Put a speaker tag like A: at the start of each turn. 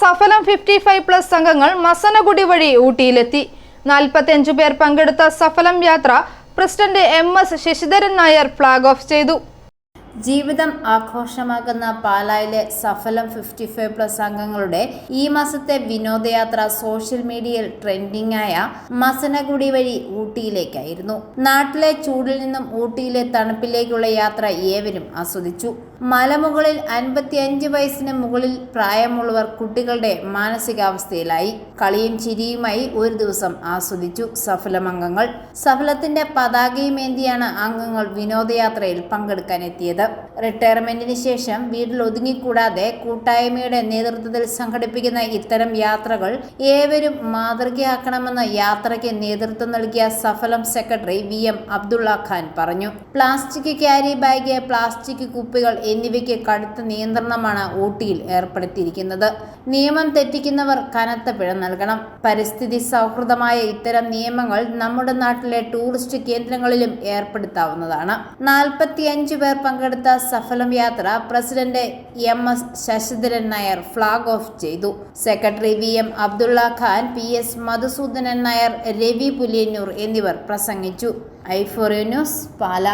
A: സഫലം fifty five plus സംഘങ്ങൾ മസനഗുഡി വഴി ഊട്ടിയിലെത്തി. നാൽപ്പത്തിയഞ്ചു പേർ പങ്കെടുത്ത സഫലം യാത്ര president M S Sasidharan Nair flag off ചെയ്തു.
B: ജീവിതം ആഘോഷമാക്കുന്ന പാലായിലെ സഫലം ഫിഫ്റ്റി ഫൈവ് പ്ലസ് അംഗങ്ങളുടെ ഈ മാസത്തെ വിനോദയാത്ര സോഷ്യൽ മീഡിയയിൽ ട്രെൻഡിംഗ് ആയ മസനഗുടി വഴി ഊട്ടിയിലേക്കായിരുന്നു. നാട്ടിലെ ചൂടിൽ നിന്നും ഊട്ടിയിലെ തണുപ്പിലേക്കുള്ള യാത്ര ഏവരും ആസ്വദിച്ചു. മലമുകളിൽ അൻപത്തിയഞ്ച് വയസ്സിന് മുകളിൽ പ്രായമുള്ളവർ കുട്ടികളുടെ മാനസികാവസ്ഥയിലായി. കളിയും ചിരിയുമായി ഒരു ദിവസം ആസ്വദിച്ചു സഫലം അംഗങ്ങൾ. സഫലത്തിന്റെ പതാകയുമേന്തിയാണ് അംഗങ്ങൾ വിനോദയാത്രയിൽ പങ്കെടുക്കാൻ എത്തിയത് റിട്ടയർമെന്റിന് ശേഷം വീട്ടിൽ ഒതുങ്ങിക്കൂടാതെ കൂട്ടായ്മയുടെ നേതൃത്വത്തിൽ സംഘടിപ്പിക്കുന്ന ഇത്തരം യാത്രകൾ ഏവരും മാതൃകയാക്കണമെന്ന് യാത്രയ്ക്ക് നേതൃത്വം നൽകിയ Saphalam secretary V M Abdulla Khan പറഞ്ഞു. പ്ലാസ്റ്റിക് ക്യാരി ബാഗ് പ്ലാസ്റ്റിക് കുപ്പികൾ എന്നിവയ്ക്ക് കടുത്ത നിയന്ത്രണമാണ് ഊട്ടിയിൽ ഏർപ്പെടുത്തിയിരിക്കുന്നത്. നിയമം തെറ്റിക്കുന്നവർ കനത്ത പിഴ നൽകണം. പരിസ്ഥിതി സൗഹൃദമായ ഇത്തരം നിയമങ്ങൾ നമ്മുടെ നാട്ടിലെ ടൂറിസ്റ്റ് കേന്ദ്രങ്ങളിലും ഏർപ്പെടുത്താവുന്നതാണ്. നാൽപ്പത്തിയഞ്ചു പേർ പങ്കെടുത്ത സഫലം യാത്ര president M S Sasidharan Nair flag off ചെയ്തു. Secretary V M Abdulla Khan P S Madhusoodanan Nair Ravi Puliyannoor എന്നിവർ പ്രസംഗിച്ചു. ഐഫോറിയോ ന്യൂസ് പാല.